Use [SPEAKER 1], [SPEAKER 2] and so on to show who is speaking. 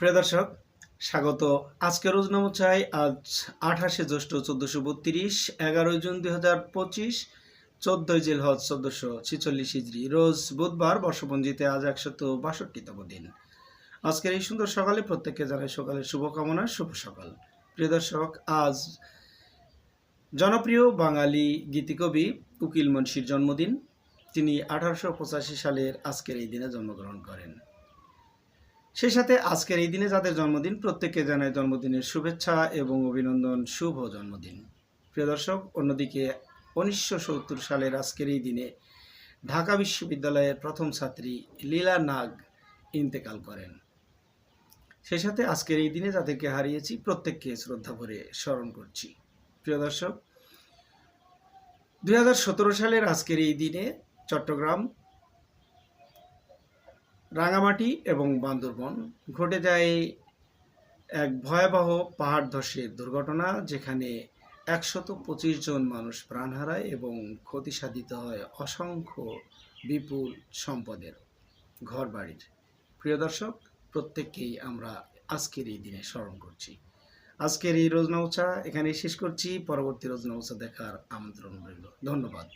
[SPEAKER 1] প্রিয় দর্শক, স্বাগত। আজকের রোজ চাই, আজ আঠাশে জ্যৈষ্ঠ চোদ্দোশো বত্রিশ, এগারোই জুন দুই হাজার পঁচিশ, চোদ্দোই জেল হজ চোদ্দোশো ছিচল্লিশ হিজড়ি। রোজ বুধবার বর্ষপঞ্জিতে আজ একশত বাষট্টিতম দিন। আজকের এই সুন্দর সকালে প্রত্যেককে জানাই সকালের শুভকামনা, শুভ সকাল। প্রিয় দর্শক, আজ জনপ্রিয় বাঙালি গীতিকবি উকিল মুন্সির জন্মদিন। তিনি আঠারোশো পঁচাশি সালের আজকের এই দিনে জন্মগ্রহণ করেন। সেই সাথে আজকের এই দিনে যাদের জন্মদিন, প্রত্যেককে জানায় জন্মদিনের শুভেচ্ছা এবং অভিনন্দন, শুভ জন্মদিন। প্রিয় দর্শক, অন্যদিকে উনিশশো সত্তর সালের আজকের এই দিনে ঢাকা বিশ্ববিদ্যালয়ের প্রথম ছাত্রী লীলা নাগ ইন্তেকাল করেন। সেই সাথে আজকের এই দিনে যাদেরকে হারিয়েছি, প্রত্যেককে শ্রদ্ধা ভরে স্মরণ করছি। প্রিয় দর্শক, দুই সালের আজকের এই দিনে চট্টগ্রাম রাঙামাটি এবং বান্দরবন ঘটে যায় এক ভয়াবহ পাহাড় ধসের দুর্ঘটনা যেখানে একশত পঁচিশ জন মানুষ প্রাণ হারায় এবং ক্ষতি সাধিত হয় অসংখ্য বিপুল সম্পদের ঘর বাড়ির প্রিয় দর্শক, প্রত্যেককেই আমরা আজকের এই দিনে স্মরণ করছি। আজকের এই রোজনাউচা এখানে শেষ করছি। পরবর্তী রোজনা রোজনাউচা দেখার আমন্ত্রণ রইল। ধন্যবাদ।